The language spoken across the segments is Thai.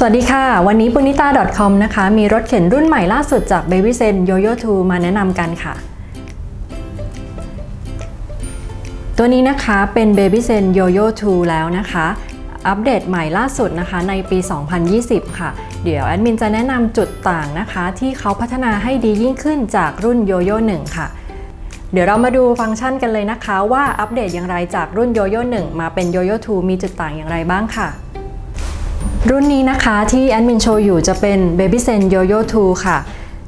สวัสดีค่ะ วันนี้ปุณิตา .com นะคะ มีรถเข็นรุ่นใหม่ล่าสุดจาก Baby Zen Yoyo 2 มาแนะนำกันค่ะ ตัวนี้นะคะเป็น Baby Zen Yoyo 2 แล้วนะคะ อัปเดตใหม่ล่าสุดนะคะในปี 2020 ค่ะ เดี๋ยวแอดมินจะแนะนำจุดต่างนะคะ ที่เขาพัฒนาให้ดียิ่งขึ้นจากรุ่น Yoyo 1 ค่ะ เดี๋ยวเรามาดูฟังก์ชันกันเลยนะคะ ว่าอัปเดตอย่างไรจากรุ่น Yoyo 1 มาเป็น Yoyo 2 มีจุดต่างอย่างไรบ้างค่ะ รุ่นนี้นะคะที่แอดมินโชว์อยู่จะเป็น Baby Zen Yoyo 2 ค่ะ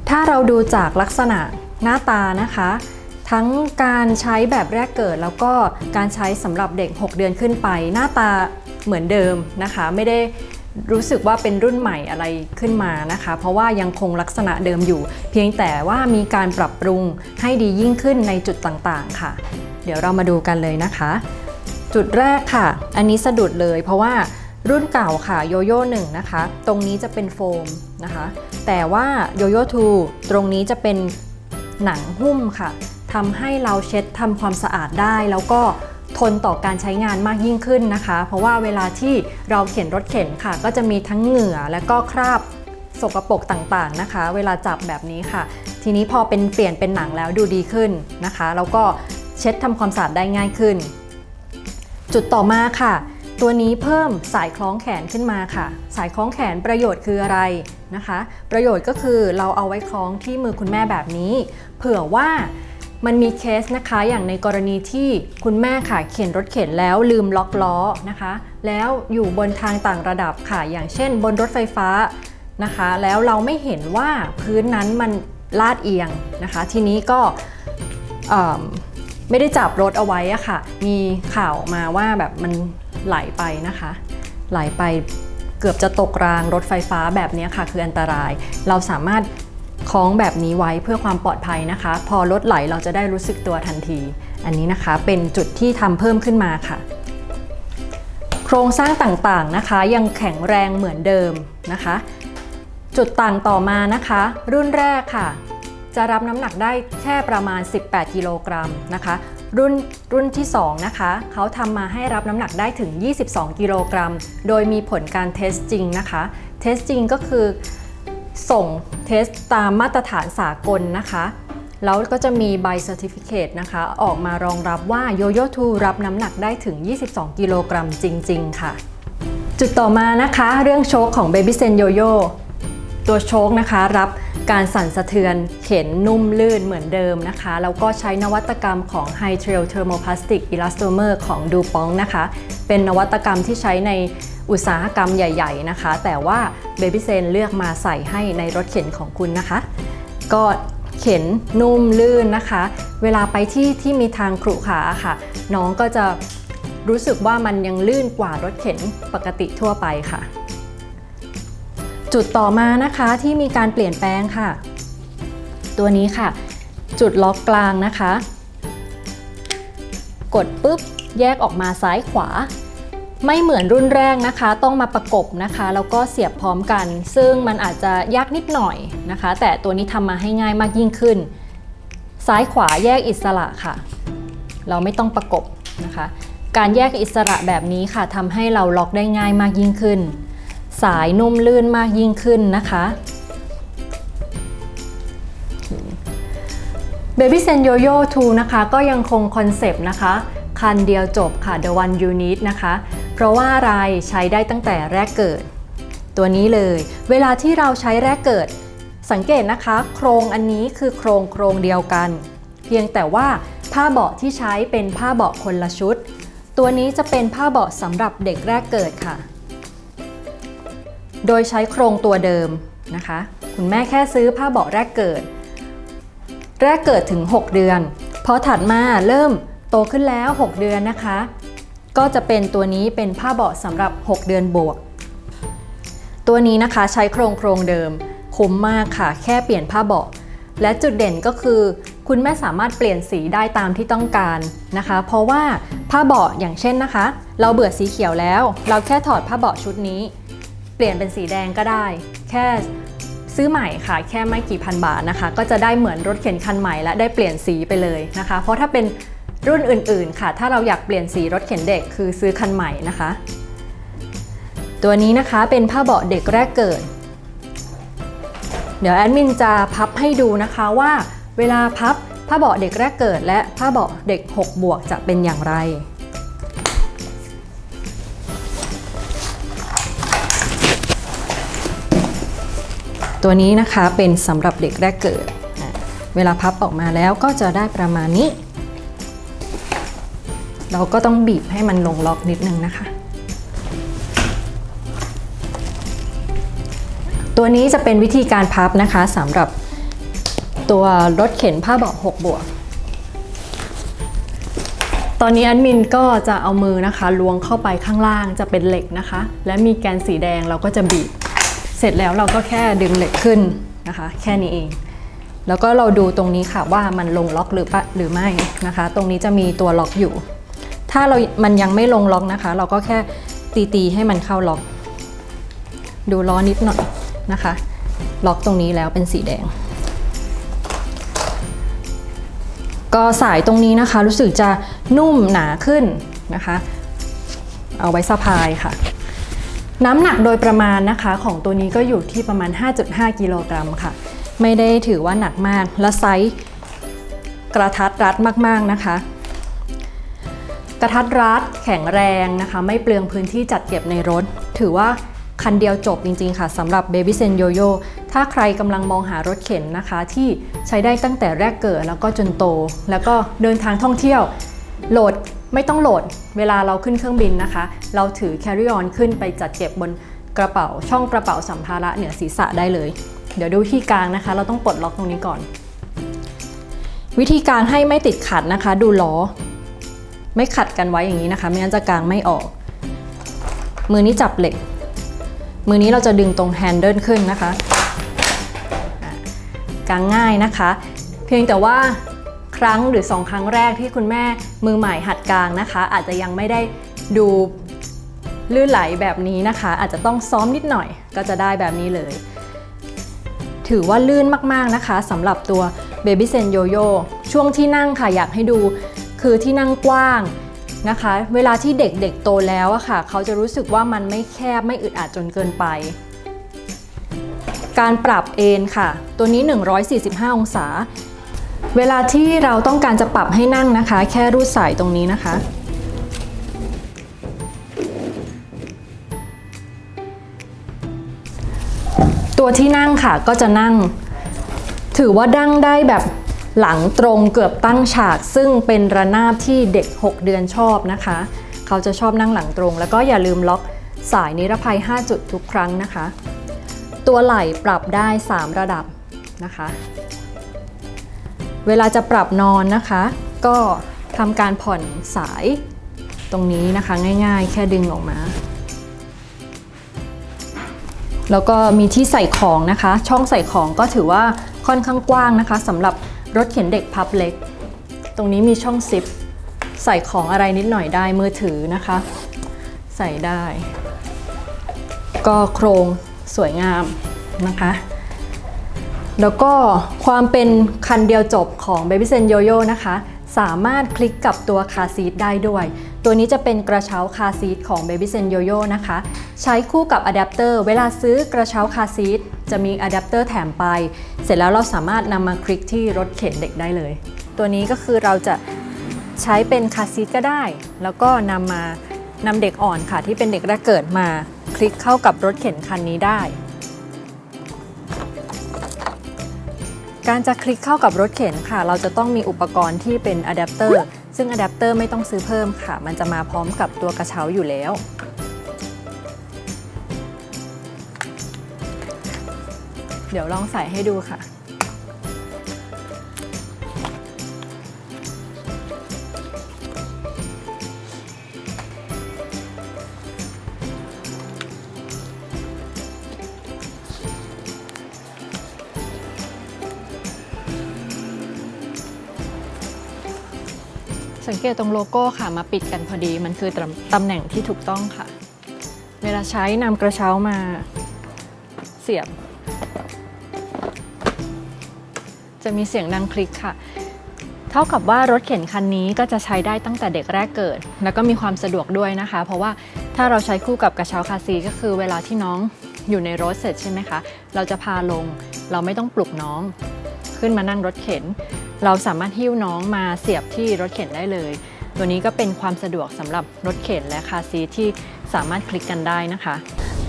ถ้าเราดูจากลักษณะหน้าตานะคะ ทั้งการใช้แบบแรกเกิดแล้วก็การใช้สำหรับเด็ก 6 เดือนขึ้นไป หน้าตาเหมือนเดิมนะคะ ไม่ได้รู้สึกว่าเป็นรุ่นใหม่อะไรขึ้นมานะคะ เพราะว่ายังคงลักษณะเดิมอยู่ เพียงแต่ว่ามีการปรับปรุงให้ดียิ่งขึ้นในจุดต่างๆค่ะ เดี๋ยวเรามาดูกันเลยนะคะ จุดแรกค่ะ อันนี้สะดุดเลยเพราะว่า รุ่นเก่าค่ะโยโย่1นะคะ ตรงนี้จะเป็นโฟมนะคะ แต่ว่าโยโย่2ตรงนี้จะเป็นหนังหุ้มค่ะทำให้เราเช็ดทำความสะอาดได้ แล้วก็ทนต่อการใช้งานมากยิ่งขึ้นนะคะ เพราะว่าเวลาที่เราเข็นรถเข็นค่ะ ก็จะมีทั้งเหงื่อและก็คราบสกปรกต่างๆนะคะ เวลาจับแบบนี้ค่ะ ทีนี้พอเป็นเปลี่ยนเป็นหนังแล้วดูดีขึ้นนะคะ แล้วก็เช็ดทำความสะอาดได้ง่ายขึ้น จุดต่อมาค่ะ ตัวนี้เพิ่มสายคล้องแขนขึ้นมาค่ะ สายคล้องแขนประโยชน์คืออะไรนะคะ ประโยชน์ก็คือเราเอาไว้คล้องที่มือคุณแม่แบบนี้ เผื่อว่ามันมีเคสนะคะอย่างในกรณีที่คุณแม่ค่ะเข็นรถเข็นแล้วลืมล็อกล้อนะคะ แล้วอยู่บนทางต่างระดับค่ะ อย่างเช่น บนรถไฟฟ้านะคะ แล้วเราไม่เห็นว่าพื้นนั้นมันลาดเอียงนะคะ ทีนี้ก็ ไม่ได้จับรถเอาไว้อะค่ะ มีข่าวมาว่าแบบมันไหลไปนะคะ ไหลไปเกือบจะตกรางรถไฟฟ้าแบบนี้ค่ะ คืออันตราย เราสามารถคล้องแบบนี้ไว้เพื่อความปลอดภัยนะคะ พอรถไหลเราจะได้รู้สึกตัวทันที อันนี้นะคะเป็นจุดที่ทำเพิ่มขึ้นมาค่ะ โครงสร้างต่างๆนะคะ ยังแข็งแรงเหมือนเดิมนะคะ จุดต่างต่อมานะคะ รุ่นแรกค่ะ จะรับน้ำหนักได้แค่ประมาณ 18 กิโลกรัมนะคะ รุ่นรุ่นที่ 2 นะคะ เขาทำมาให้รับน้ำหนักได้ถึง 22 กิโลกรัม โดยมีผลการเทสจริงนะคะ เทสจริงก็คือส่งเทสตามมาตรฐานสากลนะคะแล้วก็จะมีใบเซอร์ติฟิเคตนะคะ ออกมารองรับว่าโยโย่2รับน้ำหนักได้ถึง 22 กิโลกรัมจริง ๆ ค่ะ จุดต่อมานะคะ เรื่องโชคของ Baby Sen Yo-Yo ตัวโชคนะคะรับการสั่นสะเทือนเข็นนุ่มลื่นเหมือนเดิมนะคะ แล้วก็ใช้นวัตกรรมของ High Trail Thermoplastic Elastomer ของ Dupont นะคะ เป็นนวัตกรรมที่ใช้ในอุตสาหกรรมใหญ่ ๆนะคะ แต่ว่า Baby Zen เลือกมาใส่ให้ในรถเข็นของคุณนะคะ ก็เข็นนุ่มลื่นนะคะ เวลาไปที่ที่มีทางขรุขระค่ะ น้องก็จะรู้สึกว่ามันยังลื่นกว่ารถเข็นปกติทั่วไปค่ะ จุดต่อมานะคะที่มีการเปลี่ยนแปลงค่ะ ตัวนี้ค่ะ จุดล็อกกลางนะคะ กดปุ๊บแยกออกมาซ้ายขวา ไม่เหมือนรุ่นแรกนะคะ ต้องมาประกบนะคะแล้วก็เสียบพร้อมกัน ซึ่งมันอาจจะยากนิดหน่อยนะคะ แต่ตัวนี้ทำมาให้ง่ายมากยิ่งขึ้น ซ้ายขวาแยกอิสระค่ะ เราไม่ต้องประกบนะคะ การแยกอิสระแบบนี้ค่ะทำให้เราล็อกได้ง่ายมากยิ่งขึ้น สายนุ่มลื่นมากยิ่งขึ้นนะคะ Baby Sen Yo-Yo 2นะคะก็ยังคงคอนเซปต์นะคะ คันเดียวจบค่ะ The One Unit นะคะ เพราะว่าอะไรใช้ได้ตั้งแต่แรกเกิด ตัวนี้เลย เวลาที่เราใช้แรกเกิด สังเกตนะคะ โครงอันนี้คือโครงโครงเดียวกัน เพียงแต่ว่าผ้าเบาะที่ใช้เป็นผ้าเบาะคนละชุด ตัวนี้จะเป็นผ้าเบาะสำหรับเด็กแรกเกิดค่ะ โดยใช้โครงตัวเดิมนะคะ คุณแม่แค่ซื้อผ้าเบาะแรกเกิด แรกเกิดถึง 6 เดือนพอถัดมาเริ่มโตขึ้นแล้ว 6 เดือนนะคะ ก็จะเป็นตัวนี้เป็นผ้าเบาะสำหรับ 6 เดือนบวก ตัวนี้นะคะใช้โครงโครงเดิมคุ้มมากค่ะ แค่เปลี่ยนผ้าเบาะและจุดเด่นก็คือ คุณแม่สามารถเปลี่ยนสีได้ตามที่ต้องการนะคะ เพราะว่าผ้าเบาะอย่างเช่นนะคะ เราเบื่อสีเขียวแล้ว เราแค่ถอดผ้าเบาะชุดนี้ ปลี่ยนเป็นสีแดงก็ได้ แค่ซื้อใหม่ค่ะ แค่ไม่กี่พันบาทนะคะ ก็จะได้เหมือนรถเข็นคันใหม่และได้เปลี่ยนสีไปเลยนะคะ เพราะถ้าเป็นรุ่นอื่นๆค่ะ ถ้าเราอยากเปลี่ยนสีรถเข็นเด็กคือซื้อคันใหม่นะคะ ตัวนี้นะคะเป็นผ้าเบาะเด็กแรกเกิด เดี๋ยวแอดมินจะพับให้ดูนะคะว่าเวลาพับผ้าเบาะเด็กแรกเกิด และผ้าเบาะเด็ก 6 บวกจะเป็นอย่างไร ตัวนี้นะคะเป็นสำหรับเด็กแรกเกิด เวลาพับออกมาแล้วก็จะได้ประมาณนี้ เราก็ต้องบีบให้มันลงล็อกนิดนึงนะคะ ตัวนี้จะเป็นวิธีการพับนะคะสำหรับตัวรถเข็นผ้าเบาะ6บวกตอนนี้แอดมินก็จะเอามือนะคะล้วงเข้าไปข้างล่างจะเป็นเหล็กนะคะ และมีแกนสีแดงเราก็จะบีบ เสร็จแล้วเราก็แค่ดึงเหล็กขึ้นนะคะ แค่นี้เอง แล้วก็เราดูตรงนี้ค่ะว่ามันลงล็อกหรือปะหรือไม่นะคะ ตรงนี้จะมีตัวล็อกอยู่ ถ้าเรามันยังไม่ลงล็อกนะคะ เราก็แค่ตีๆให้มันเข้าล็อก ดูล้อนิดหน่อยนะคะ ล็อกตรงนี้แล้วเป็นสีแดง ก็สายตรงนี้นะคะ รู้สึกจะนุ่มหนาขึ้นนะคะ เอาไว้สะพายค่ะ น้ำหนักโดยประมาณนะคะของตัวนี้ก็อยู่ที่ประมาณ 5.5 กิโลกรัมค่ะ ไม่ได้ถือว่าหนักมากและไซส์กระทัดรัดมากๆนะคะ กระทัดรัดแข็งแรงนะคะ ไม่เปลืองพื้นที่จัดเก็บในรถ ถือว่าคันเดียวจบจริง ๆ ค่ะสำหรับ Baby Zen Yoyo ถ้าใครกำลังมองหารถเข็นนะคะ ที่ใช้ได้ตั้งแต่แรกเกิดแล้วก็จนโต แล้วก็เดินทางท่องเที่ยวโหลด ไม่ต้องโหลดเวลาเราขึ้นเครื่องบินนะคะ เราถือ carry on ขึ้นไปจัดเก็บบนกระเป๋าช่องกระเป๋าสัมภาระเหนือศีรษะได้เลย เดี๋ยวดูวิธีการนะคะ เราต้องปลดล็อกตรงนี้ก่อน วิธีการให้ไม่ติดขัดนะคะ ดูล้อ ไม่ขัดกันไว้อย่างนี้นะคะ ไม่งั้นจะกางไม่ออก มือนี้จับเหล็ก มือนี้เราจะดึงตรงแฮนเดิลขึ้นนะคะอะกางง่ายนะคะ เพียงแต่ว่า ครั้งหรือสองครั้งแรกที่คุณแม่มือใหม่หัดกลางนะคะ อาจจะยังไม่ได้ดูลื่นไหลแบบนี้นะคะ อาจจะต้องซ้อมนิดหน่อยก็จะได้แบบนี้เลย ถือว่าลื่นมากๆนะคะสำหรับตัว Baby Zen Yoyo ช่วงที่นั่งค่ะอยากให้ดูคือที่นั่งกว้างนะคะ เวลาที่เด็กๆโตแล้วอะค่ะ เขาจะรู้สึกว่ามันไม่แคบไม่อึดอัดจนเกินไป การปรับเอนค่ะ ตัวนี้ 145 องศา เวลาที่เราต้องการจะปรับให้นั่งนะคะ แค่รูดสายตรงนี้นะคะ ตัวที่นั่งค่ะก็จะนั่ง ถือว่าดั้งได้แบบหลังตรงเกือบตั้งฉาก ซึ่งเป็นระนาบที่เด็ก 6 เดือนชอบนะคะ เขาจะชอบนั่งหลังตรง แล้วก็อย่าลืมล็อกสายนิรภัย 5 จุดทุกครั้งนะคะ ตัวไหล่ปรับได้ 3 ระดับนะคะ เวลาจะปรับนอนนะคะ ก็ทำการผ่อนสายตรงนี้นะคะง่ายๆ แค่ดึงออกมา แล้วก็มีที่ใส่ของนะคะ ช่องใส่ของก็ถือว่าค่อนข้างกว้างนะคะสำหรับรถเข็นเด็กพับเล็ก ตรงนี้มีช่องซิปใส่ของอะไรนิดหน่อยได้มือถือนะคะ ใส่ได้ ก็โครงสวยงามนะคะ แล้วก็ความเป็นคันเดียวจบของ Baby Zen Yoyo นะคะ สามารถคลิกกับตัวคาซีทได้ด้วย ตัวนี้จะเป็นกระเช้าคาซีทของ Baby Zen Yoyo นะคะ ใช้คู่กับอะแดปเตอร์เวลาซื้อกระเช้าคาซีทจะมีอะแดปเตอร์แถมไป เสร็จแล้วเราสามารถนำมาคลิกที่รถเข็นเด็กได้เลย ตัวนี้ก็คือเราจะใช้เป็นคาซีทก็ได้ แล้วก็นำมานำเด็กอ่อนค่ะที่เป็นเด็กแรกเกิดมา คลิกเข้ากับรถเข็นคันนี้ได้ การจะคลิกเข้ากับรถเข็นค่ะ เราจะต้องมีอุปกรณ์ที่เป็นอะแดปเตอร์ ซึ่งอะแดปเตอร์ไม่ต้องซื้อเพิ่มค่ะ มันจะมาพร้อมกับตัวกระเช้าอยู่แล้ว เดี๋ยวลองใส่ให้ดูค่ะ สังเกตตรงโลโก้ค่ะมาปิดกันพอดี มันคือตำตำแหน่งที่ถูกต้องค่ะ เวลาใช้นำกระเช้ามาเสียบ จะมีเสียงดังคลิกค่ะ เท่ากับว่ารถเข็นคันนี้ก็จะใช้ได้ตั้งแต่เด็กแรกเกิด แล้วก็มีความสะดวกด้วยนะคะ เพราะว่าถถ้าเราใช้คู่กับกระเช้าคาซีก็คือเวลาที่น้องอยู่ในรถเสร็จใช่ไหมคะ เราจะพาลง เราไม่ต้องปลุกน้อง ขึ้นมานั่งรถเข็น เราสามารถหิ้วน้องมาเสียบที่รถเข็นได้เลย ตัวนี้ก็เป็นความสะดวกสำหรับรถเข็นและคาซีที่สามารถคลิกกันได้นะคะ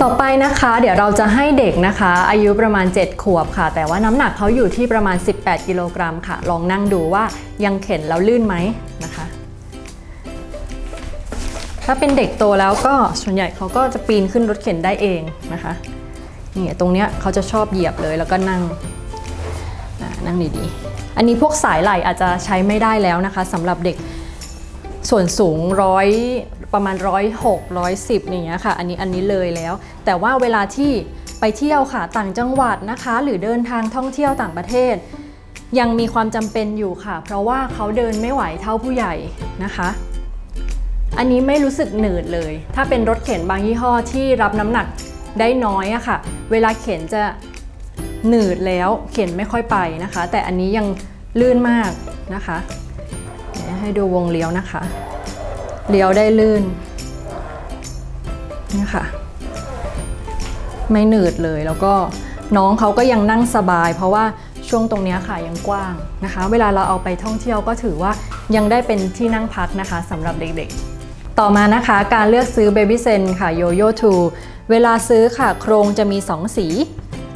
ต่อไปนะคะ เดี๋ยวเราจะให้เด็กนะคะ อายุประมาณ 7 ขวบค่ะ แต่ว่าน้ำหนักเขาอยู่ที่ประมาณ 18 กิโลกรัมค่ะ ลองนั่งดูว่ายังเข็นแล้วลื่นไหมนะคะ ถ้าเป็นเด็กโตแล้วก็ส่วนใหญ่เขาก็จะปีนขึ้นรถเข็นได้เองนะคะนี่ตรงเนี้ยเขาจะชอบเหยียบเลยแล้วก็นั่งนั่งดีๆ อันนี้พวกสายไหลอาจจะใช้ไม่ได้แล้วนะคะสำหรับเด็กส่วนสูงร้อยประมาณร้อยหกร้อยสิบอย่างเงี้ยค่ะ อันนี้อันนี้เลยแล้ว แต่ว่าเวลาที่ไปเที่ยวค่ะต่างจังหวัดนะคะ หรือเดินทางท่องเที่ยวต่างประเทศ ยังมีความจำเป็นอยู่ค่ะ เพราะว่าเขาเดินไม่ไหวเท่าผู้ใหญ่นะคะ อันนี้ไม่รู้สึกหนืดเลย ถ้าเป็นรถเข็นบางยี่ห้อที่รับน้ำหนักได้น้อยอะค่ะ เวลาเข็นจะ หนืดแล้วเข็นไม่ค่อยไปนะคะ แต่อันนี้ยังลื่นมากนะคะให้ดูวงเลี้ยวนะคะเลี้ยวได้ลื่นนี่ค่ะ ไม่หนืดเลยแล้วก็น้องเขาก็ยังนั่งสบาย เพราะว่าช่วงตรงนี้ค่ะยังกว้างนะคะ เวลาเราเอาไปท่องเที่ยวก็ถือว่ายังได้เป็นที่นั่งพักนะคะสำหรับเด็กๆ ต่อมานะคะการเลือกซื้อ Baby Zen ค่ะ Yoyo 2เวลาซื้อค่ะโครงจะมี 2 สี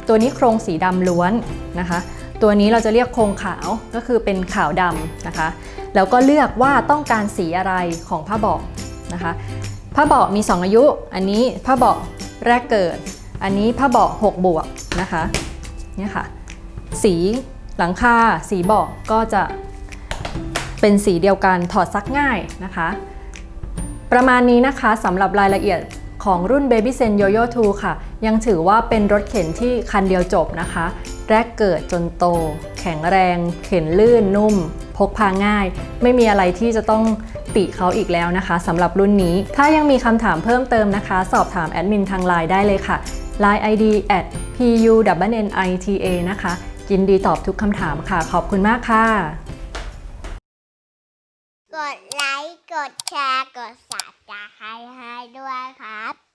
ตัวนี้โครงสีดำล้วนนะคะ ตัวนี้เราจะเรียกโครงขาวก็คือเป็นขาวดำนะคะ แล้วก็เลือกว่าต้องการสีอะไรของผ้าเบาะนะคะผ้าเบาะมี 2 อายุ อันนี้ผ้าเบาะแรกเกิด อันนี้ผ้าเบาะ6บวกนะคะเนี่ยค่ะ สีหลังคาสีเบาะก็จะเป็นสีเดียวกันถอดซักง่ายนะคะ ประมาณนี้นะคะสำหรับรายละเอียด ของรุ่น Baby Zen Yoyo 2 ค่ะ ยังถือว่าเป็นรถเข็นที่คันเดียวจบนะคะ แรกเกิดจนโต แข็งแรง เข็นลื่นนุ่ม พกพาง่าย ไม่มีอะไรที่จะต้องติเขาอีกแล้วนะคะสำหรับรุ่นนี้ ถ้ายังมีคำถามเพิ่มเติมนะคะ สอบถามแอดมินทางไลน์ได้เลยค่ะ Line ID at pu n i t a นะคะ ยินดีตอบทุกคำถามค่ะ ขอบคุณมากค่ะ กดไลค์ กดแชร์ กดสับตะไคร้ให้ ด้วยครับ